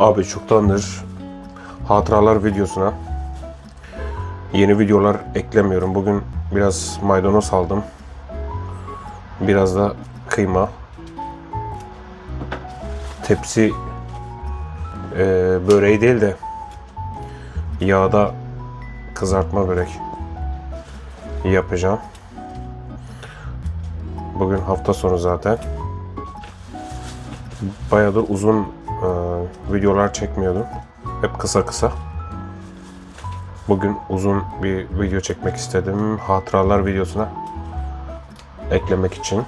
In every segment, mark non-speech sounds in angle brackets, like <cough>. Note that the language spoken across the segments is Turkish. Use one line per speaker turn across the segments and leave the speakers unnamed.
Abi çoktandır hatıralar videosuna yeni videolar eklemiyorum. Bugün biraz maydanoz aldım. Biraz da kıyma. Tepsi e, böreği değil de yağda kızartma börek yapacağım. Bugün hafta sonu zaten. Bayağıdır uzun e, videolar çekmiyordum. Hep kısa kısa. Bugün uzun bir video çekmek istedim. Hatıralar videosuna eklemek için.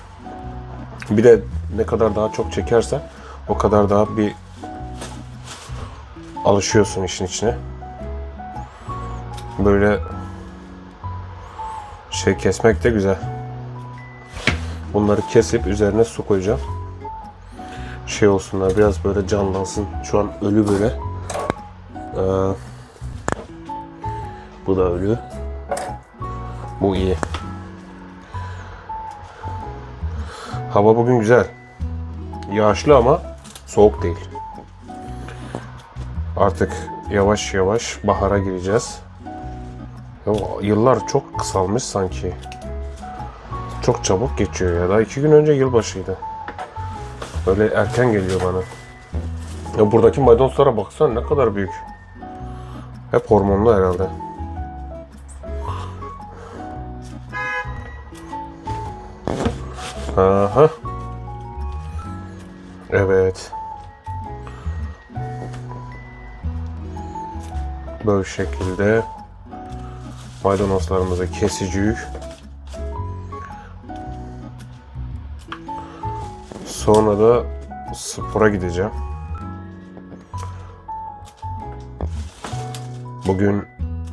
Bir de ne kadar daha çok çekersen o kadar daha bir alışıyorsun işin içine. Böyle şey kesmek de güzel. Bunları kesip üzerine su koyacağım. Şey olsunlar biraz böyle canlansın. Şu an ölü böyle. Ee, bu da ölü. Bu iyi. Hava bugün güzel. Yağışlı ama soğuk değil. Artık yavaş yavaş bahara gireceğiz. Yıllar çok kısalmış sanki. Çok çabuk geçiyor ya. Daha iki gün önce yılbaşıydı. Böyle erken geliyor bana. Ya buradaki maydanozlara baksana ne kadar büyük. Hep hormonlu herhalde. Aha. Evet. Böyle şekilde maydanozlarımızı kesiciyiz. Sonra da spora gideceğim. Bugün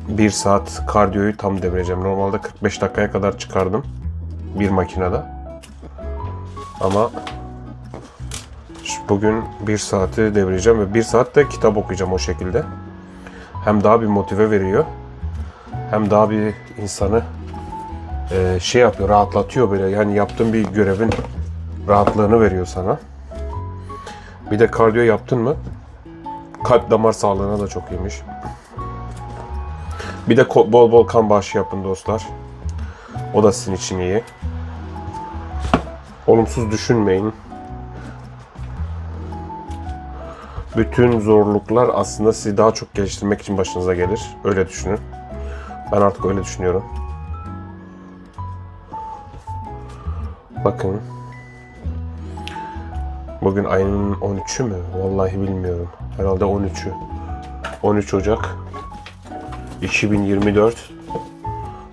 bir saat kardiyoyu tam devireceğim. Normalde 45 dakikaya kadar çıkardım bir makinede. Ama bugün bir saati devireceğim ve bir saat de kitap okuyacağım o şekilde. Hem daha bir motive veriyor. Hem daha bir insanı e, şey yapıyor, rahatlatıyor böyle. Yani yaptığın bir görevin rahatlığını veriyor sana. Bir de kardiyo yaptın mı? Kalp damar sağlığına da çok iyiymiş. Bir de bol bol kan bağışı yapın dostlar. O da sizin için iyi. Olumsuz düşünmeyin. Bütün zorluklar aslında sizi daha çok geliştirmek için başınıza gelir. Öyle düşünün. Ben artık öyle düşünüyorum. Bakın. Bugün ayın 13'ü mü? Vallahi bilmiyorum. Herhalde 13'ü. 13 Ocak 2024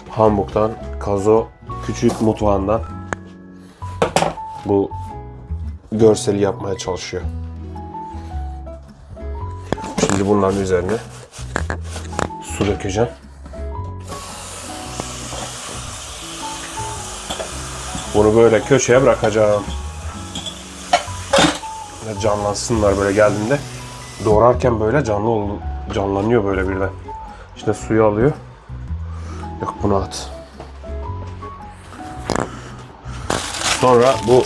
Hamburg'dan Kazo küçük mutfağından bu görseli yapmaya çalışıyor. Şimdi bunların üzerine su dökeceğim. Bunu böyle köşeye bırakacağım. Canlansınlar böyle geldiğinde. Doğrarken böyle canlı oldu, canlanıyor böyle birden. İşte suyu alıyor. Yok bunu at. Sonra bu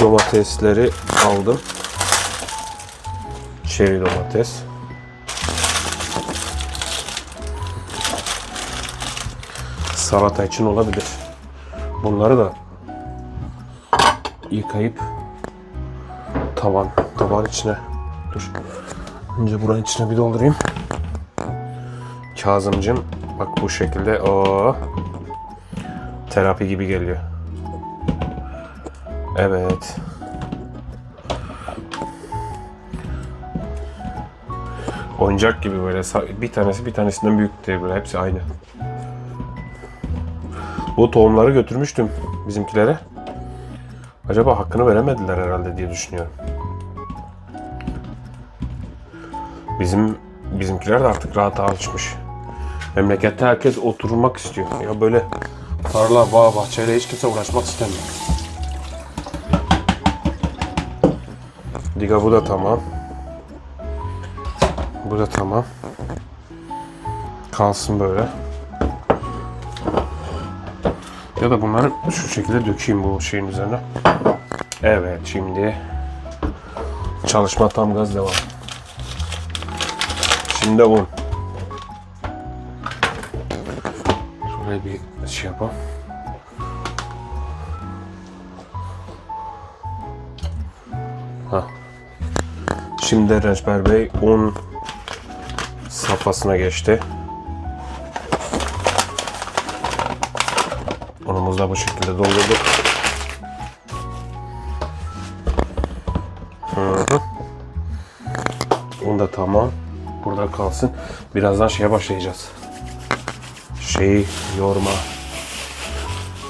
domatesleri aldım. Çeri domates. Salata için olabilir. Bunları da yıkayıp tavan, tavan içine dur. Önce buranın içine bir doldurayım. Kazımcım bak bu şekilde o terapi gibi geliyor. Evet. Oyuncak gibi böyle bir tanesi bir tanesinden büyük değil böyle hepsi aynı. Bu tohumları götürmüştüm bizimkilere. Acaba hakkını veremediler herhalde diye düşünüyorum. Bizim bizimkiler de artık rahata alışmış. Memlekette herkes oturmak istiyor. Ya böyle tarla, bağ, bahçeyle hiç kimse uğraşmak istemiyor. Diga bu da tamam. Bu da tamam. Kalsın böyle. Ya da bunları şu şekilde dökeyim bu şeyin üzerine. Evet şimdi Çalışma tam gaz devam. Şimdi un. Şöyle bir şey yapalım. Ha. Şimdi Rençber Bey un safhasına geçti. Da bu şekilde doldurduk. Un da tamam. Burada kalsın. Birazdan şeye başlayacağız. Şeyi yoğurma.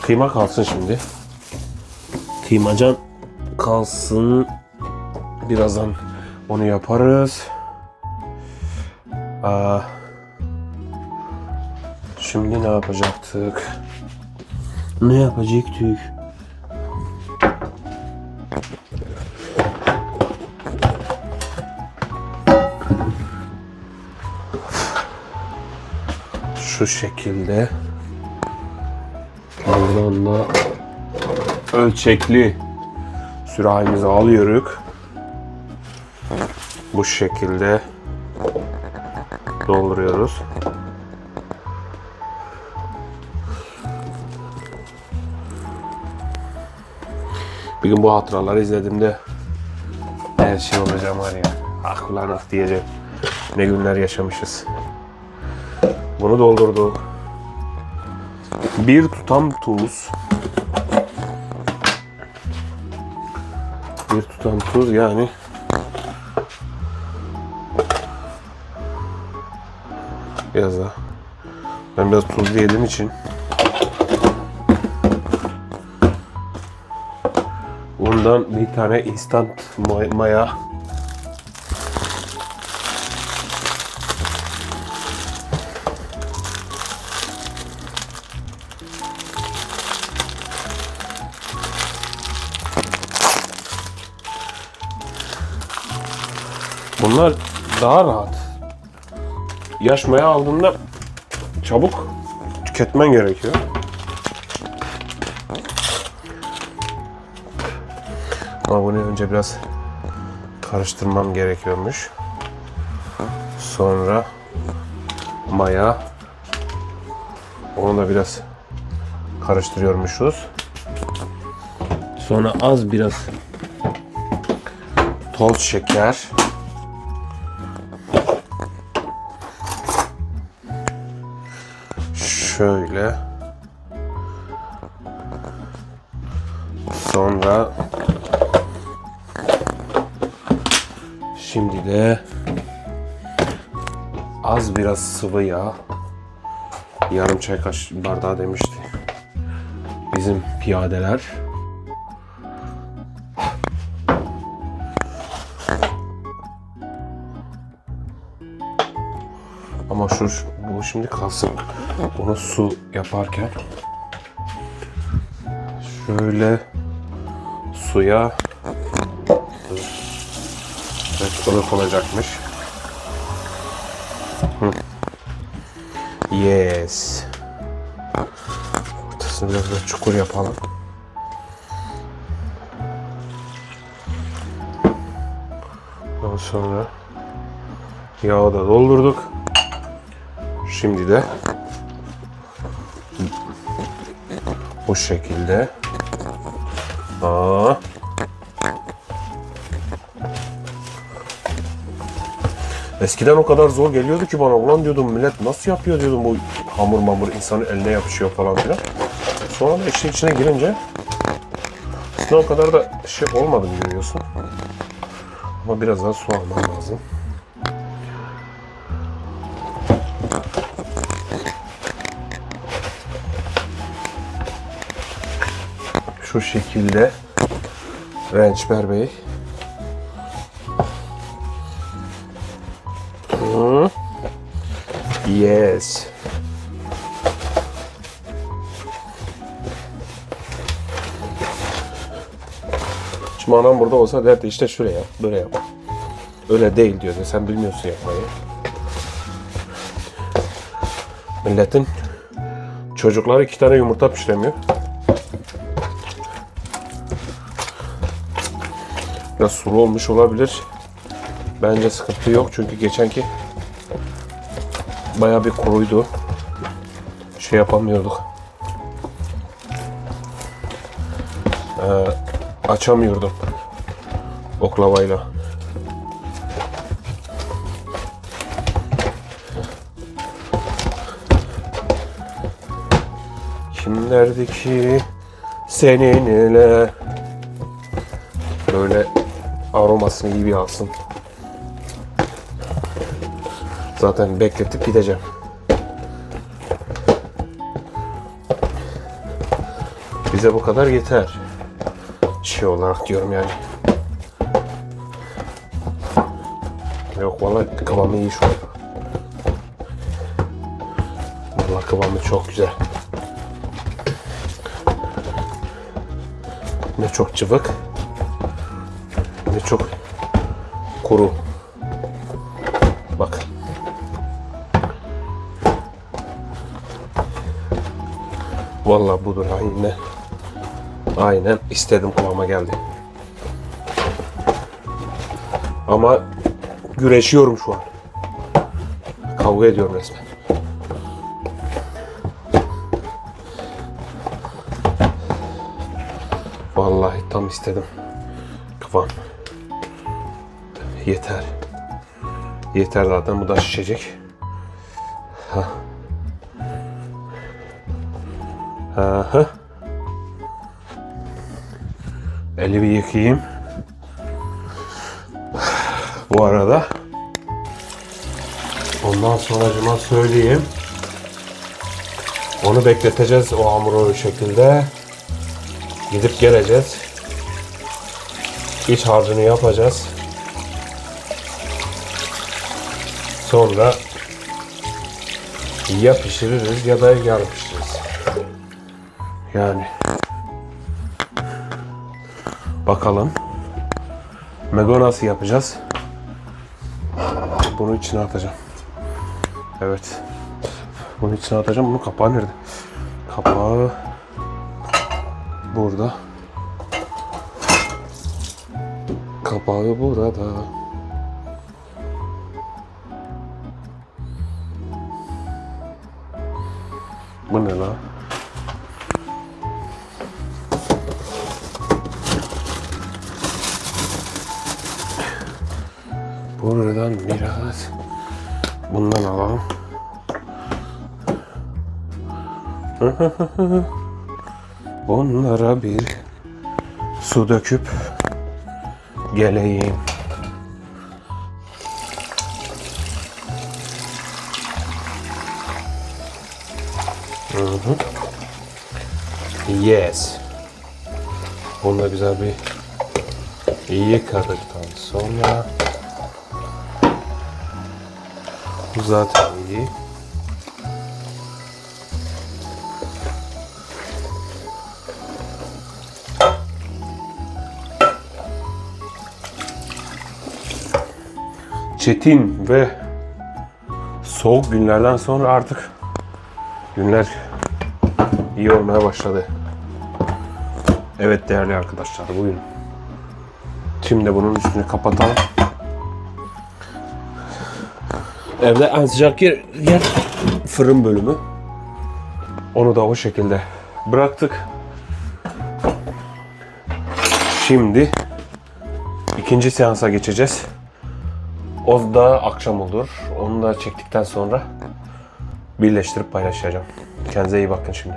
Kıyma kalsın şimdi. Kıymacan kalsın. Birazdan onu yaparız. Aa, şimdi ne yapacaktık? Ne yapacaktık? Şu şekilde. Buradan da ölçekli sürahimizi alıyoruz. Bu şekilde dolduruyoruz. Bir gün bu hatıraları izlediğimde her şey olacağım var ya. Ah ulan ah diyeceğim. Ne günler yaşamışız. Bunu doldurduk. Bir tutam tuz. Bir tutam tuz yani biraz. Ben biraz tuzlu yediğim için Bundan bir tane instant may- maya Bunlar daha rahat. Yaş maya aldığında çabuk tüketmen gerekiyor. Önce biraz karıştırmam gerekiyormuş. Sonra maya. Onu da biraz karıştırıyormuşuz. Sonra az biraz toz şeker. Şöyle. Sonra Şimdi de az biraz sıvı yağ. Yarım çay kaş bardağı demişti. Bizim piyadeler. Ama şu bu şimdi kalsın. Bunu su yaparken şöyle suya Evet, olacakmış. Yes. Ortasını biraz da çukur yapalım. Daha sonra yağı da doldurduk. Şimdi de bu şekilde Aa, Eskiden o kadar zor geliyordu ki bana ulan diyordum millet nasıl yapıyor diyordum bu hamur mamur insanın eline yapışıyor falan filan. Sonra da işin içine girince aslında o kadar da şey olmadı görüyorsun. Ama biraz daha su almam lazım. Şu şekilde Rençber Bey Yes. Şimdi anam burada olsa derdi işte şuraya böyle yap. Öyle değil diyordu. Sen bilmiyorsun yapmayı. Milletin çocukları iki tane yumurta pişiremiyor. Biraz sulu olmuş olabilir. Bence sıkıntı yok çünkü geçenki baya bir kuruydu. Şey yapamıyorduk. Ee, açamıyordum oklavayla. Kim derdi ki seninle böyle aromasını iyi bir alsın. Zaten bekletip gideceğim. Bize bu kadar yeter. Şey olarak diyorum yani. Yok vallahi kıvamı iyi şu an. Vallahi kıvamı çok güzel. Ne çok cıvık. Ne çok kuru. Bak. Vallahi budur aynen. Aynen istedim kıvama geldi. Ama güreşiyorum şu an. Kavga ediyorum resmen. Vallahi tam istedim. Kıvam. Yeter. Yeter zaten bu da şişecek. Eli bir yıkayayım. Bu arada ondan sonracıma söyleyeyim. Onu bekleteceğiz o hamuru o şekilde. Gidip geleceğiz. İç harcını yapacağız. Sonra ya pişiririz ya da yarın pişiririz. Yani bakalım. Mego nasıl yapacağız? Bunu içine atacağım. Evet. Bunu içine atacağım. Bunun kapağı nerede? Kapağı burada. Kapağı burada. Bu ne lan? Buradan biraz bundan alalım. <laughs> Bunlara bir su döküp geleyim. Yes. Bunu da güzel bir yıkadıktan sonra zaten iyi. Çetin ve soğuk günlerden sonra artık günler iyi olmaya başladı. Evet değerli arkadaşlar bugün şimdi bunun üstünü kapatalım. Evde en sıcak yer, yer fırın bölümü. Onu da o şekilde bıraktık. Şimdi ikinci seansa geçeceğiz. O da akşam olur. Onu da çektikten sonra birleştirip paylaşacağım. Kendinize iyi bakın şimdi.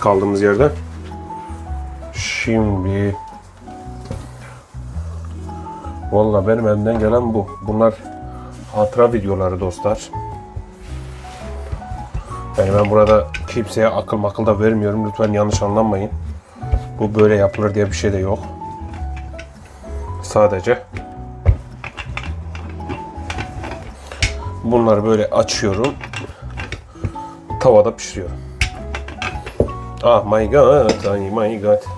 Kaldığımız yerden. Şimdi Valla benim elimden gelen bu. Bunlar hatıra videoları dostlar. Yani ben burada kimseye akıl makıl da vermiyorum. Lütfen yanlış anlamayın. Bu böyle yapılır diye bir şey de yok. Sadece bunları böyle açıyorum. Tavada pişiriyorum. Ah my god, oh my god.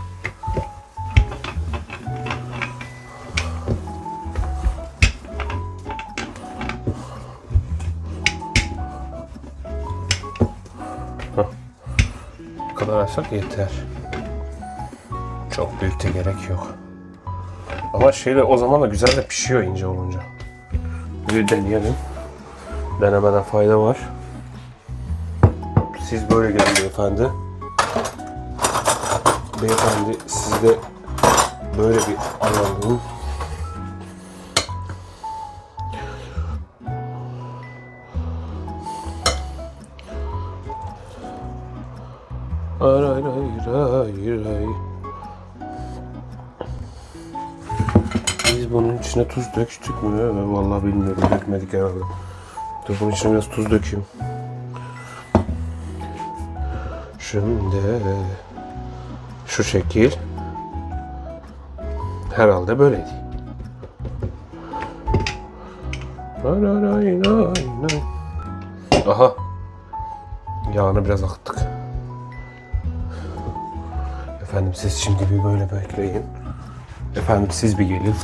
Kadar açsak yeter. Çok büyük de gerek yok. Ama şeyle o zaman da güzel de pişiyor ince olunca. Bir deneyelim. Denemeden fayda var. Siz böyle gelin beyefendi. Beyefendi siz de böyle bir ayarlayın. İçine tuz döktük mü? Vallahi bilmiyorum. Dökmedik herhalde. Dur bunun içine biraz tuz dökeyim. Şimdi şu şekil herhalde böyleydi. Aha. Yağını biraz akıttık. Efendim siz şimdi bir böyle bekleyin. Efendim siz bir gelin.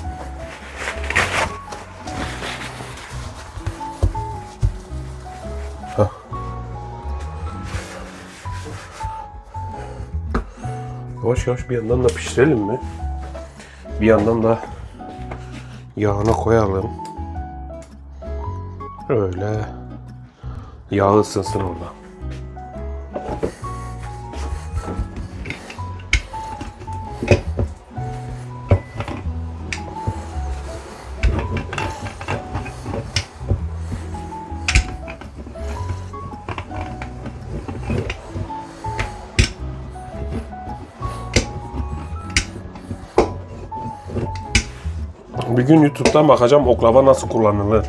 Yavaş yavaş bir yandan da pişirelim mi? Bir yandan da yağına koyalım. Öyle. Yağ ısınsın orada. Bir gün YouTube'dan bakacağım oklava nasıl kullanılır.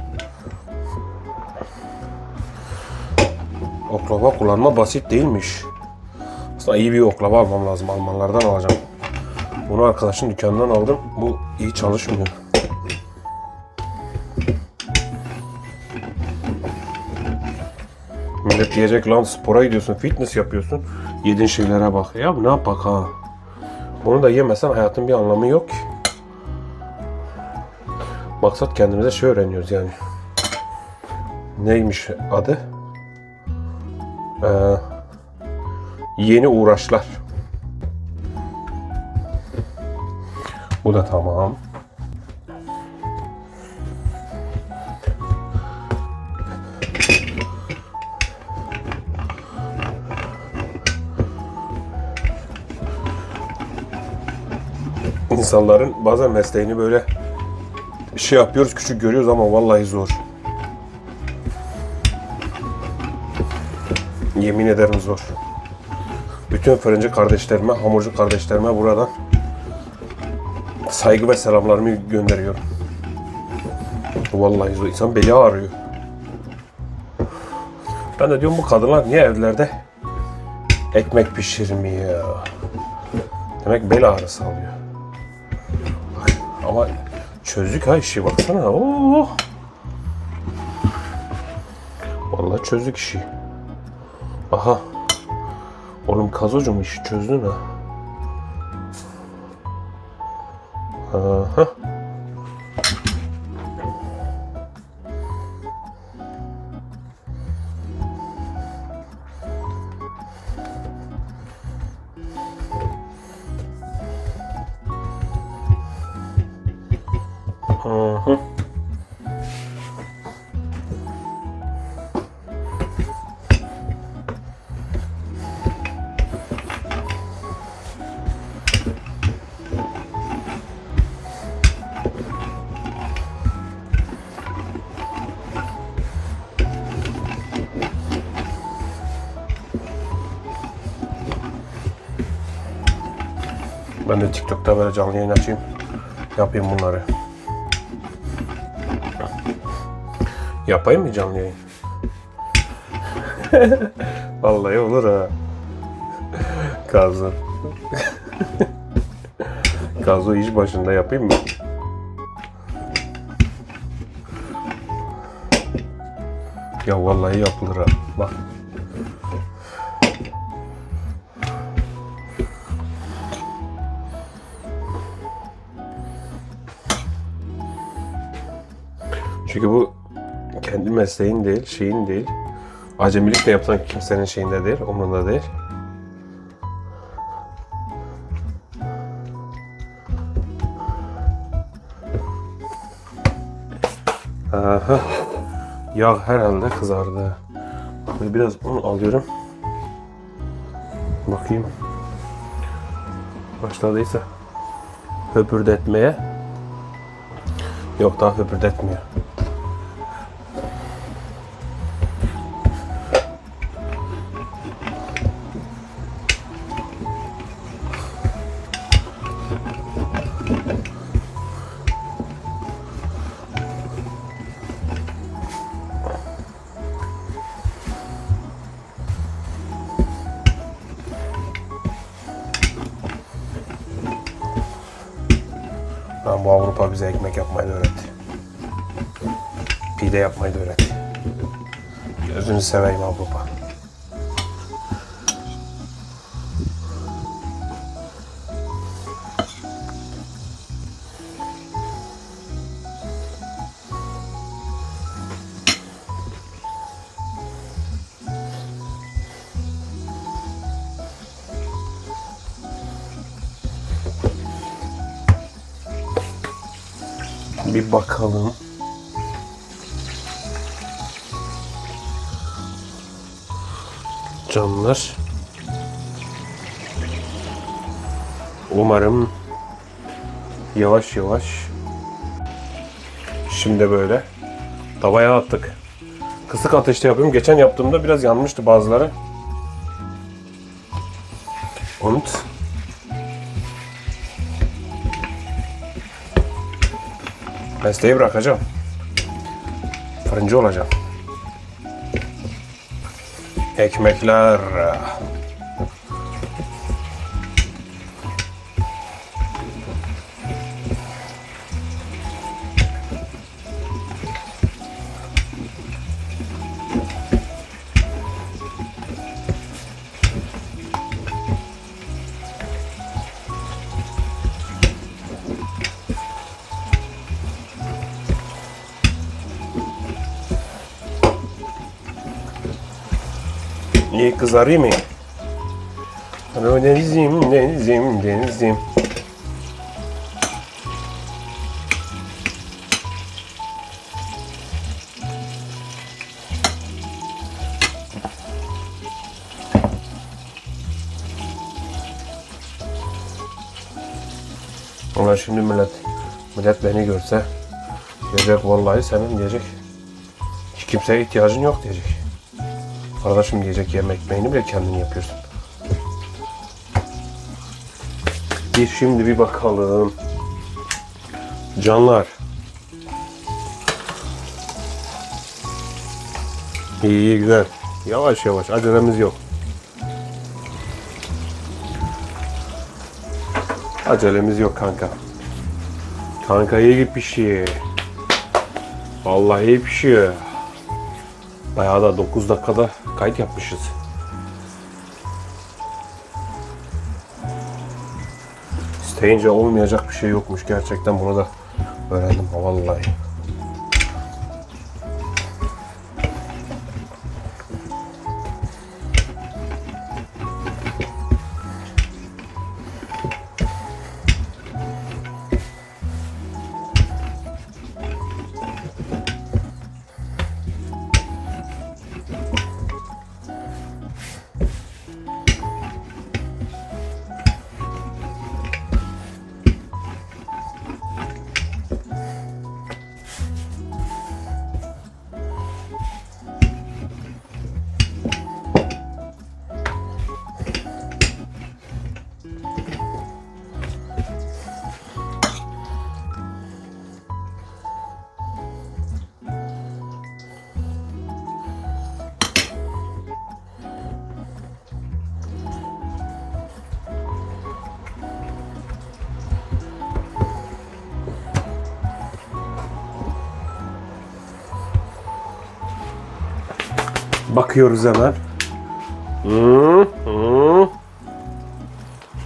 Oklava kullanma basit değilmiş. Aslında iyi bir oklava almam lazım. Almanlardan alacağım. Bunu arkadaşın dükkanından aldım. Bu iyi çalışmıyor. Millet diyecek lan spora gidiyorsun, fitness yapıyorsun. Yediğin şeylere bak. Ya ne yapak ha? Bunu da yemesen hayatın bir anlamı yok ki. Maksat kendimize şey öğreniyoruz yani. Neymiş adı? Ee, yeni uğraşlar. Bu da tamam. İnsanların bazen mesleğini böyle şey yapıyoruz, küçük görüyoruz ama vallahi zor. Yemin ederim zor. Bütün fırıncı kardeşlerime, hamurcu kardeşlerime buradan saygı ve selamlarımı gönderiyorum. Vallahi zor. İnsan beli ağrıyor. Ben de diyorum bu kadınlar niye evlerde ekmek pişirmiyor? Demek bel ağrısı alıyor. Çözdük ha işi baksana. Oo. Vallahi çözdük işi. Aha. Oğlum kazocum işi çözdün ha. Aha. Aha. Ben de TikTok'ta böyle canlı yayın açayım. Yapayım bunları. Yapayım mı canlı yayın? <laughs> Vallahi olur ha. Kazo. <laughs> Kazo iş başında yapayım mı? Ya vallahi yapılır ha. Bak. Çünkü bu kendi mesleğin değil, şeyin değil. Acemilik de yapsan kimsenin şeyinde değil, umurunda değil. Aha. Yağ herhalde kızardı. Ve biraz un alıyorum. Bakayım. Başladıysa höpürdetmeye. Yok daha höpürdetmiyor. Avrupa bize ekmek yapmayı da öğretti. Pide yapmayı da öğretti. Gözünü seveyim Avrupa. Bir bakalım. Canlar. Umarım yavaş yavaş şimdi böyle tavaya attık. Kısık ateşte yapıyorum. Geçen yaptığımda biraz yanmıştı bazıları. Und Mesleği bırakacağım. Fırıncı olacağım. Ekmekler. İyi kızarayım mı? Alo denizim, denizim, denizim. Ulan şimdi millet, millet beni görse diyecek vallahi senin diyecek. Hiç kimseye ihtiyacın yok diyecek. Kardeşim diyecek yemek ekmeğini bile kendin yapıyorsun. Bir şimdi bir bakalım. Canlar. İyi iyi güzel. Yavaş yavaş acelemiz yok. Acelemiz yok kanka. Kanka iyi pişiyor. Vallahi iyi pişiyor. Bayağı da 9 dakikada kayıt yapmışız. İsteyince olmayacak bir şey yokmuş gerçekten bunu da öğrendim vallahi. Bakıyoruz hemen. Hmm, hmm.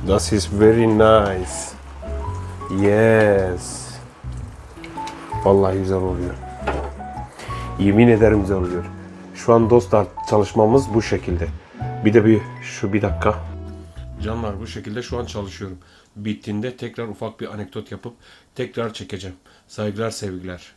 That is very nice. Yes. Vallahi güzel oluyor. Yemin ederim güzel oluyor. Şu an dostlar çalışmamız bu şekilde. Bir de bir şu bir dakika. Canlar bu şekilde şu an çalışıyorum. Bittiğinde tekrar ufak bir anekdot yapıp tekrar çekeceğim. Saygılar sevgiler.